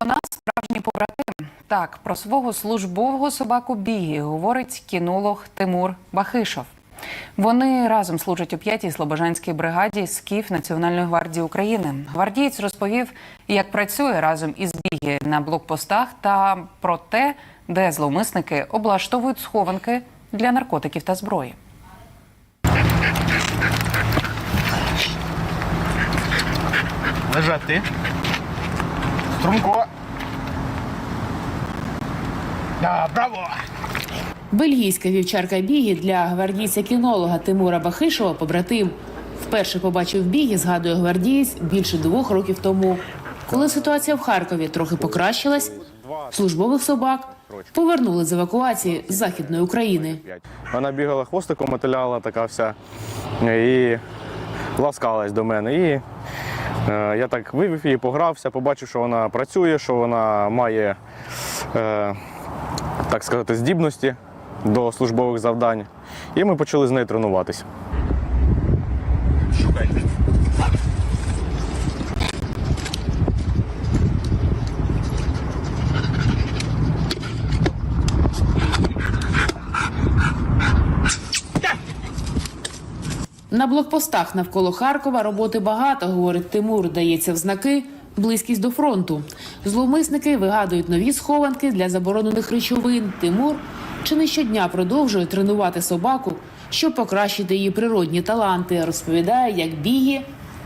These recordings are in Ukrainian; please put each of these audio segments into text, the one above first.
Вона справжній побратим. Так, про свого службового собаку Бігі говорить кінолог Тимур Бахишов. Вони разом служать у п'ятій слобожанській бригаді СКІФ Національної гвардії України. Гвардієць розповів, як працює разом із Бігі на блокпостах та про те, де зловмисники облаштовують схованки для наркотиків та зброї. Лежати. Струмко. Да, браво! Бельгійська вівчарка Бігі для гвардійця-кінолога Тимура Бахишова побратим. Вперше побачив Бігі, згадує гвардієць, більше двох років тому. Коли ситуація в Харкові трохи покращилась, службових собак повернули з евакуації з західної України. Вона бігала хвостиком, мотиляла така вся і ласкалась до мене. І я так вивів її, погрався, побачив, що вона працює, що вона має, е, так сказати, здібності до службових завдань. І ми почали з нею тренуватися. На блокпостах навколо Харкова роботи багато, говорить Тимур. Дається в знаки близькість до фронту. Зловмисники вигадують нові схованки для заборонених речовин. Тимур чи не щодня продовжує тренувати собаку, щоб покращити її природні таланти. Розповідає, як бігі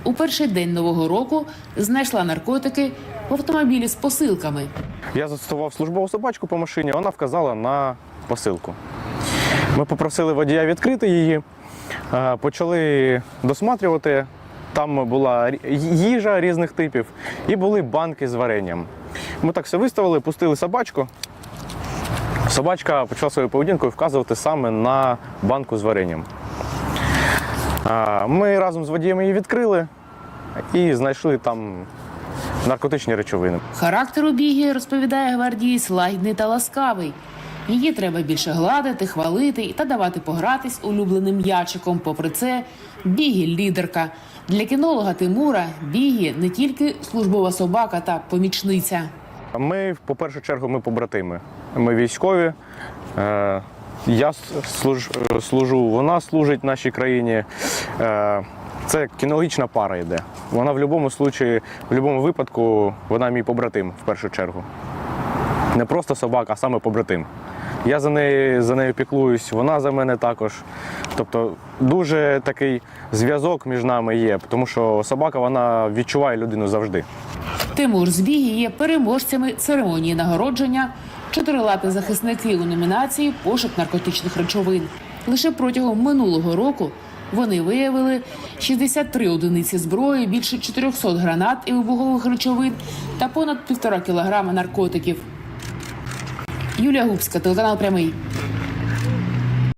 у перший день нового року знайшла наркотики в автомобілі з посилками. Я застосував службову собачку по машині, вона вказала на посилку. Ми попросили водія відкрити її, е, почали досматрювати. Там була їжа різних типів і були банки з варенням. Ми так все виставили, пустили собачку. Собачка почала своєю поведінкою вказувати саме на банку з варенням. Ми разом з водієм її відкрили і знайшли там наркотичні речовини. Характер у бігі, розповідає гвардієць, лагідний та ласкавий. Її треба більше гладити, хвалити та давати погратись улюбленим м'ячиком. Попри це, бігі лідерка. Для кінолога Тимура бігі не тільки службова собака та помічниця. Ми, по першу чергу, ми побратими. Ми військові. Е, Я служ, служу, вона служить нашій країні. Е, Це кінологічна пара йде. Вона в будь-якому случаї, в будь-якому випадку, вона мій побратим в першу чергу. Не просто собака, а саме побратим. Я за нею, за нею піклуюсь, вона за мене також. Тобто дуже такий зв'язок між нами є, тому що собака вона відчуває людину завжди. Тимур з є переможцями церемонії нагородження. Чотирилапі захисники у номінації пошук наркотичних речовин. Лише протягом минулого року вони виявили 63 одиниці зброї, більше 400 гранат і вибухових речовин та понад півтора кілограма наркотиків. Юлія Губська, телеканал Прямий.